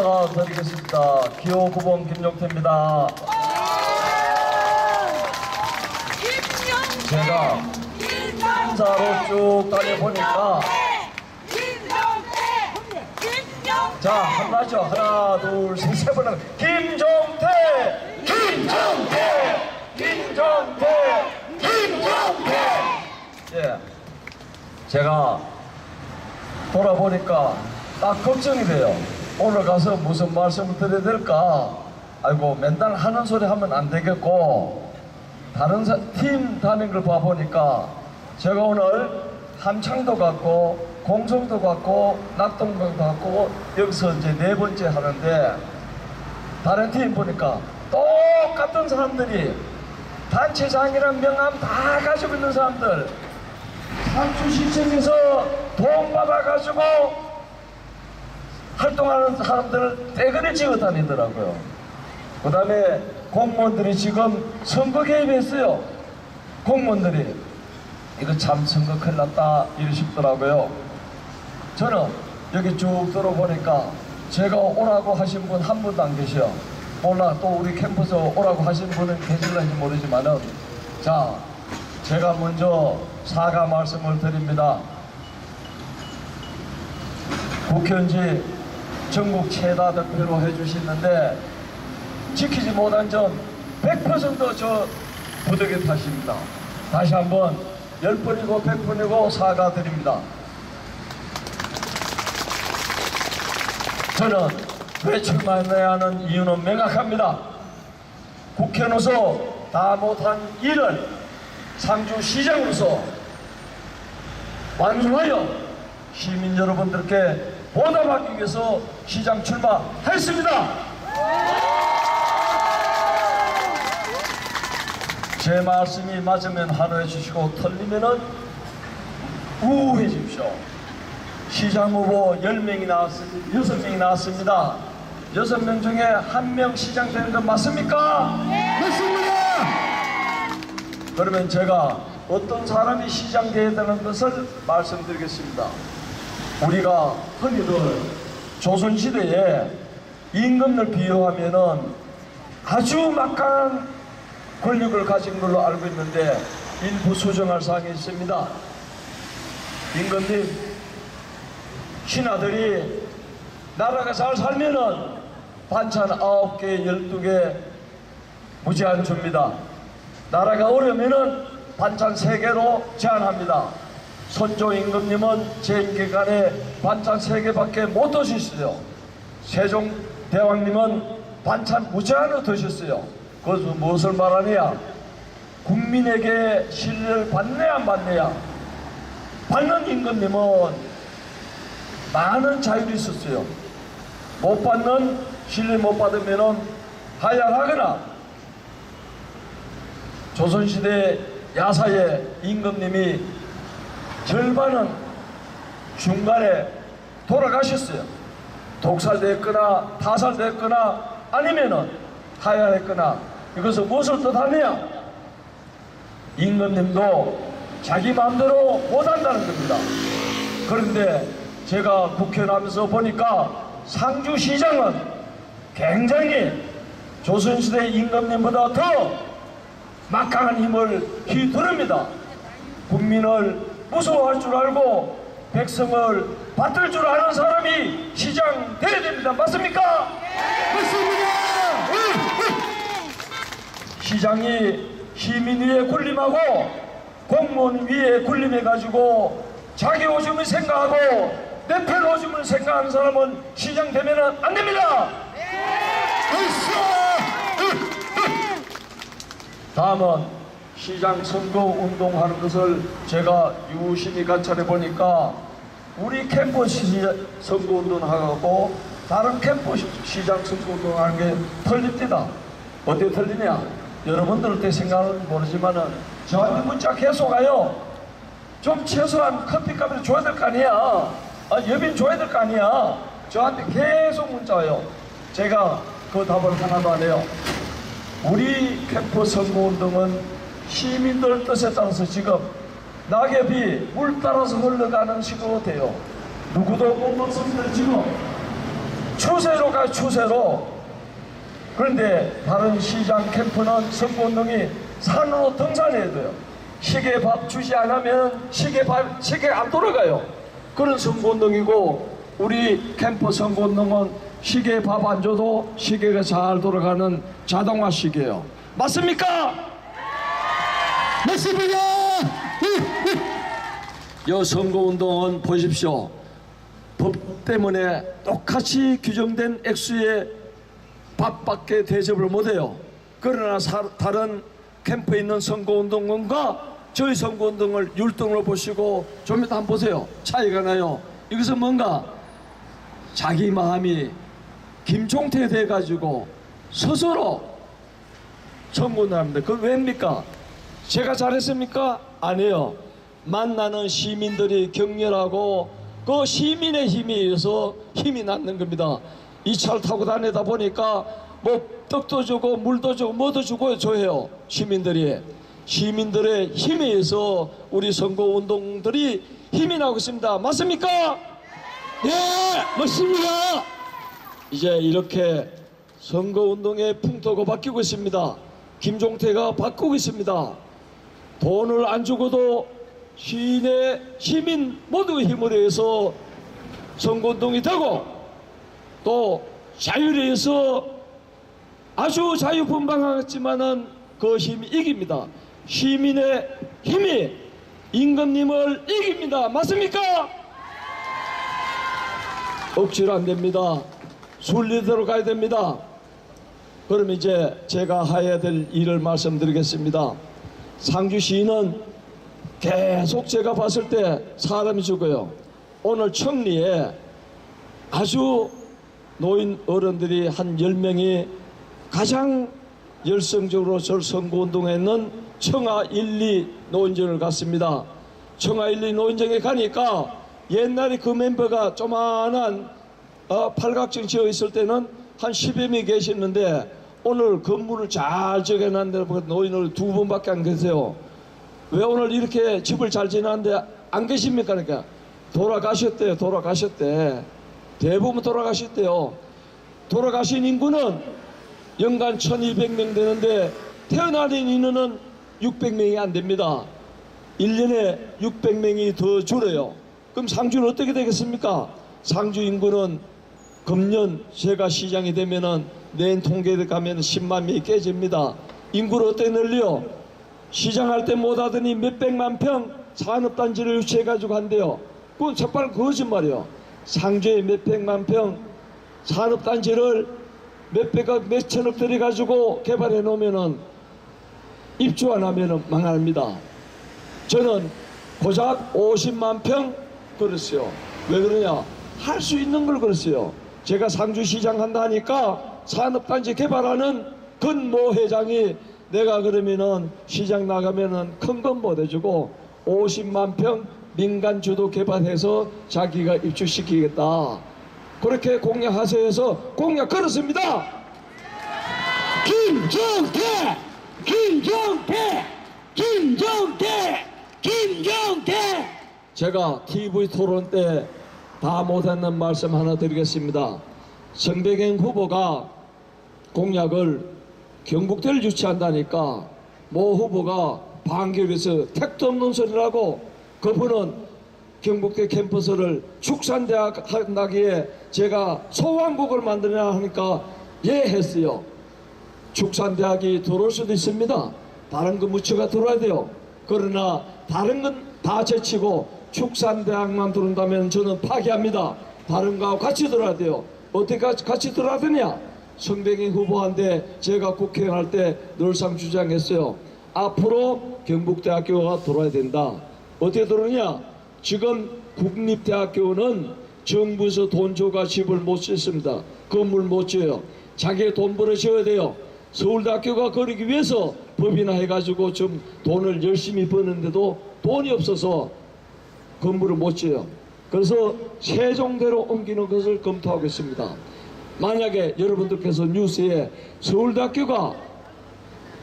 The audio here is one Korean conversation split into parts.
인사드리겠습니다. 기호 9번 김용태입니다. 제가 인사로 쭉 다녀보니까 자, 한마죠. 하나, 둘, 셋, 세 번은 김종태! 김종태! 김종태! 김종태! 예. 제가 돌아보니까 딱 걱정이 돼요. 오늘 가서 무슨 말씀을 드려야 될까? 아이고, 맨날 하는 소리 하면 안 되겠고, 다른 사- 팀 다닌 걸 봐보니까 제가 오늘 함창도 갔고 공성도 갔고 낙동도 갔고 여기서 이제 네 번째 하는데 다른 팀 보니까 똑같은 사람들이 단체장이란 명함 다 가지고 있는 사람들 상주 시청에서 돈 받아가지고 활동하는 사람들 떼거리 찍어 다니더라고요. 그 다음에 공무원들이 지금 선거 개입했어요. 공무원들이. 이거 참 선거 큰일 났다 이러시더라고요. 저는 여기 쭉 들어보니까 제가 오라고 하신 분 한 분도 안 계셔. 몰라 또 우리 캠퍼스 오라고 하신 분은 계실런지 모르지만은 자 제가 먼저 사과 말씀을 드립니다. 국회의원지 전국 최다 득표로 해주시는데 지키지 못한 점 100%저 부득이 탓입니다. 다시 한번 10번이고 100번이고 사과드립니다. 저는 왜 출마해야 하는 이유는 명확합니다. 국회의원으로서 다 못한 일을 상주시장으로서 완수하여 시민 여러분들께 보답하기 위해서 시장 출마했습니다. 제 말씀이 맞으면 환호해 주시고 틀리면은 우해 주십시오. 시장 후보 10명이 나왔습니다. 6명이 나왔습니다. 6명 중에 한 명 시장 되는 건 맞습니까? 맞습니다! 그러면 제가 어떤 사람이 시장 돼야 되는 것을 말씀드리겠습니다. 우리가 흔히들 조선시대에 임금을 비유하면은 아주 막강한 권력을 가진 걸로 알고 있는데 일부 수정할 사항이 있습니다. 임금님, 신하들이 나라가 잘 살면은 반찬 아홉 개, 열두 개 무제한 줍니다. 나라가 어려면은 반찬 세 개로 제한합니다. 선조 임금님은 제 임기간에 반찬 세 개밖에 못 드셨어요. 세종 대왕님은 반찬 무제한으로 드셨어요. 그것은 무엇을 말하느냐? 국민에게 신뢰를 받느냐 안 받느냐? 받는 임금님은 많은 자율이 있었어요. 못 받는 신뢰 못 받으면은 하야하거나 조선시대 야사의 임금님이 절반은 중간에 돌아가셨어요. 독살됐거나 타살됐거나 아니면은 하야했거나 이것은 무엇을 뜻하느냐? 임금님도 자기 마음대로 못한다는 겁니다. 그런데 제가 국회의원 하면서 보니까 상주시장은 굉장히 조선시대 임금님보다 더 막강한 힘을 휘두릅니다. 국민을 무서워할 줄 알고 백성을 받들 줄 아는 사람이 시장 돼야 됩니다. 맞습니까? 맞습니다. 시장이 시민 위에 군림하고 공무원 위에 군림해가지고 자기 오줌을 생각하고 내 편 오줌을 생각하는 사람은 시장 되면 안 됩니다. 다음은 시장 선거 운동하는 것을 제가 유심히 관찰해 보니까 우리 캠퍼스 시- 선거 운동하고 다른 캠퍼스 시장 선거 운동하는 게 틀립니다. 어떻게 틀리냐? 여러분들 어떻게 생각하는지 모르지만은 저한테 문자 계속 와요. 좀 최소한 커피값을 줘야 될 거 아니야. 아, 여빈 줘야 될 거 아니야. 저한테 계속 문자 와요. 제가 그 답을 하나도 안 해요. 우리 캠프 선거운동은 시민들 뜻에 따라서 지금 낙엽이 물 따라서 흘러가는 식으로 돼요. 누구도 못 먹습니다 지금. 추세로 가요 추세로 그런데 다른 시장 캠프는 선거운동이 산으로 등산해야 돼요 시계 밥 주지 않으면 시계 밥 시계 안 돌아가요 그런 선거운동이고 우리 캠프 선거운동은 시계 밥 안 줘도 시계가 잘 돌아가는 자동화 시계예요 맞습니까? 맞습니다. 여 선거운동은 보십시오. 법 때문에 똑같이 규정된 액수의 밥밖에 대접을 못해요. 그러나 사- 다른 캠프에 있는 선거운동원과 저희 선거운동을 율동으로 보시고 좀 이따 한번 보세요. 차이가 나요. 이것은 뭔가 자기 마음이 김종태 돼가지고 스스로 선거운동 합니다. 그건 왜입니까? 제가 잘했습니까? 아니에요. 만나는 시민들이 격렬하고 그 시민의 힘에 의해서 힘이 낳는 겁니다. 이 차를 타고 다니다 보니까 뭐 떡도 주고 물도 주고 뭐도 주고 줘요. 시민들이. 시민들의 힘에 의해서 우리 선거운동들이 힘이 나고 있습니다. 맞습니까? 예, 맞습니다. 이제 이렇게 선거운동의 풍토가 바뀌고 있습니다. 김종태가 바꾸고 있습니다. 돈을 안 주고도 시인의 시민 모두의 힘을 해서 선거운동이 되고 또 자유를 위해서 아주 자유분방하겠지만은 그 힘이 이깁니다. 시민의 힘이 임금님을 이깁니다. 맞습니까? 억지로 안 됩니다. 순리대로 가야 됩니다. 그럼 이제 제가 해야 될 일을 말씀드리겠습니다. 상주시는 계속 제가 봤을 때 사람이 죽어요. 오늘 청리에 아주 노인 어른들이 한 10명이 가장 열성적으로 절 선거운동했는 청아 1, 2 노인정을 갔습니다. 청아 1, 2 노인정에 가니까 옛날에 그 멤버가 조만한 어, 팔각정 지어 있을 때는 한 10여 명이 계셨는데 오늘 건물을 잘 지어놨는데 보니까 노인을 두 분밖에 안 계세요. 왜 오늘 이렇게 집을 잘 지났는데 안 계십니까? 그러니까 돌아가셨대요. 돌아가셨대. 대부분 돌아가셨대요. 돌아가신 인구는 연간 1200명 되는데 태어나는 인원은 600명이 안 됩니다. 1년에 600명이 더 줄어요. 그럼 상주는 어떻게 되겠습니까? 상주 인구는 금년 제가 시장이 되면은 내년 통계에 가면 10만 명이 깨집니다. 인구를 어떻게 늘려? 시장할 때 못하더니 몇백만 평 산업단지를 유치해가지고 한대요. 그건 첫발 거짓말이요. 상주에 몇백만 평 산업단지를 몇백억 몇천억 들여가지고 개발해 놓으면은 입주 안 하면은 망합니다. 저는 고작 50만 평 그랬어요. 왜 그러냐? 할 수 있는 걸 그랬어요. 제가 상주시장 한다 하니까 산업단지 개발하는 근모 회장이 내가 그러면은 시장 나가면은 큰 건 못 해주고 50만 평 민간 주도 개발해서 자기가 입주시키겠다. 그렇게 공약하세요 해서 공약 걸었습니다. 김종태, 김종태, 김종태, 김종태. 제가 TV 토론 때 다 못했는 말씀 하나 드리겠습니다. 성백행 후보가 공약을 경북대를 유치한다니까 모 후보가 반격에서 택도 없는 소리라고 그분은 경북대 캠퍼스를 축산대학 한다기에 제가 소왕국을 만드냐 하니까 예 했어요. 축산대학이 들어올 수도 있습니다. 다른 거 무치가 들어야 돼요. 그러나 다른 건 다 제치고 축산대학만 들어온다면 저는 파기합니다. 다른 거하고 같이 들어야 돼요. 어떻게 같이, 되냐? 성백인 후보한테 제가 국회의원 할때 늘상 주장했어요. 앞으로 경북대학교가 들어야 된다. 어떻게 들어오냐? 지금 국립대학교는 정부에서 돈 줘가 집을 못 짓습니다. 건물 못 지어요. 자기 돈 벌어 지어야 돼요. 서울대학교가 그러기 위해서 법이나 해가지고 좀 돈을 열심히 버는데도 돈이 없어서 건물을 못 지어요. 그래서 세종대로 옮기는 것을 검토하고 있습니다. 만약에 여러분들께서 뉴스에 서울대학교가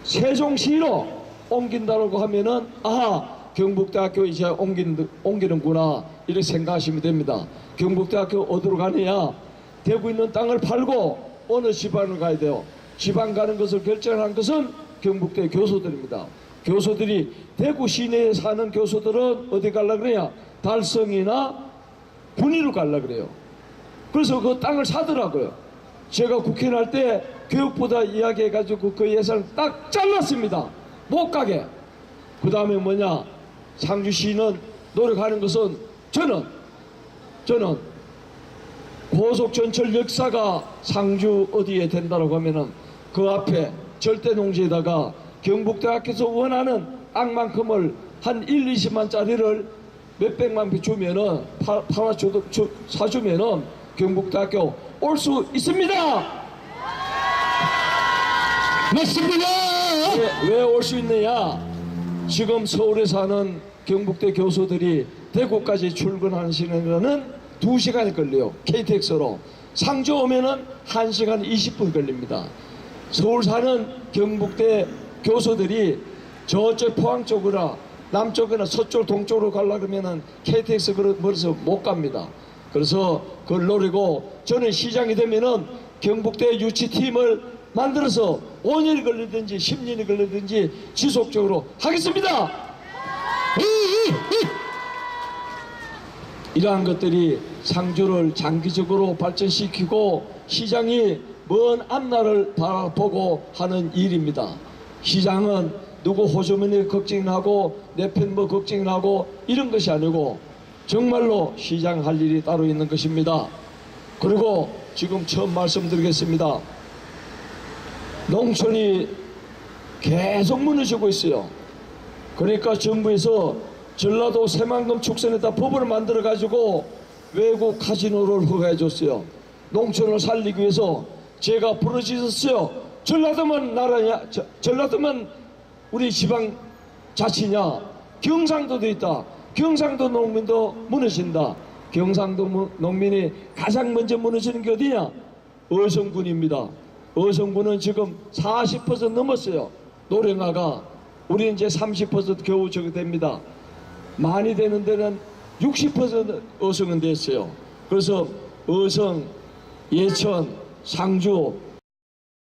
세종시로 옮긴다고 하면은 아하 경북대학교 이제 옮긴, 옮기는구나 이렇게 생각하시면 됩니다. 경북대학교 어디로 가느냐? 대구 있는 땅을 팔고 어느 지방을 가야 돼요. 지방 가는 것을 결정한 것은 경북대 교수들입니다. 교수들이 대구 시내에 사는 교수들은 어디 갈라 그래야 달성이나 분위로 갈라 그래요. 그래서 그 땅을 사더라고요. 제가 국회 날때 교육보다 이야기해가지고 그 예산을 딱 잘랐습니다. 못 가게. 그 다음에 뭐냐. 상주시는 노력하는 것은 저는, 저는 고속 전철 역사가 상주 어디에 된다고 하면은 그 앞에 절대 농지에다가 경북대학교에서 원하는 땅만큼을 한 1, 20만 짜리를 몇백만 개 주면은 파, 팔아 주, 주, 사주면은 경북대학교 올 수 있습니다. 맞습니다. 왜 올 수 있느냐? 지금 서울에 사는 경북대 교수들이 대구까지 출근하는 시간은 2시간이 걸려요. KTX로. 상주 오면은 1시간 20분 걸립니다. 서울 사는 경북대 교수들이 저쪽 포항 쪽이나 남쪽이나 서쪽 동쪽으로 가려 그러면은 KTX 걸어서 못 갑니다. 그래서 그걸 노리고 저는 시장이 되면은 경북대 유치팀을 만들어서 5년이 걸리든지 10년이 걸리든지 지속적으로 하겠습니다. 이러한 것들이 상주를 장기적으로 발전시키고 시장이 먼 앞날을 바라보고 하는 일입니다. 시장은 누구 호주머니 걱정하고 내 편 뭐 걱정하고 이런 것이 아니고 정말로 시장 할 일이 따로 있는 것입니다. 그리고 지금 처음 말씀드리겠습니다. 농촌이 계속 무너지고 있어요. 그러니까 정부에서 전라도 새만금 축선에다 법을 만들어 가지고 외국 카지노를 허가해 줬어요. 농촌을 살리기 위해서 제가 부르짖었어요. 전라도만 나라냐? 저- 전라도만 우리 지방 자치냐? 경상도도 있다. 경상도 농민도 무너진다. 경상도 무- 농민이 가장 먼저 무너지는 게 어디냐? 어성군입니다. 어성군은 지금 40% 넘었어요. 노령화가 우리 이제 30% 겨우 저기 됩니다. 많이 되는 데는 60% 어성은 됐어요. 그래서 어성, 예천, 상주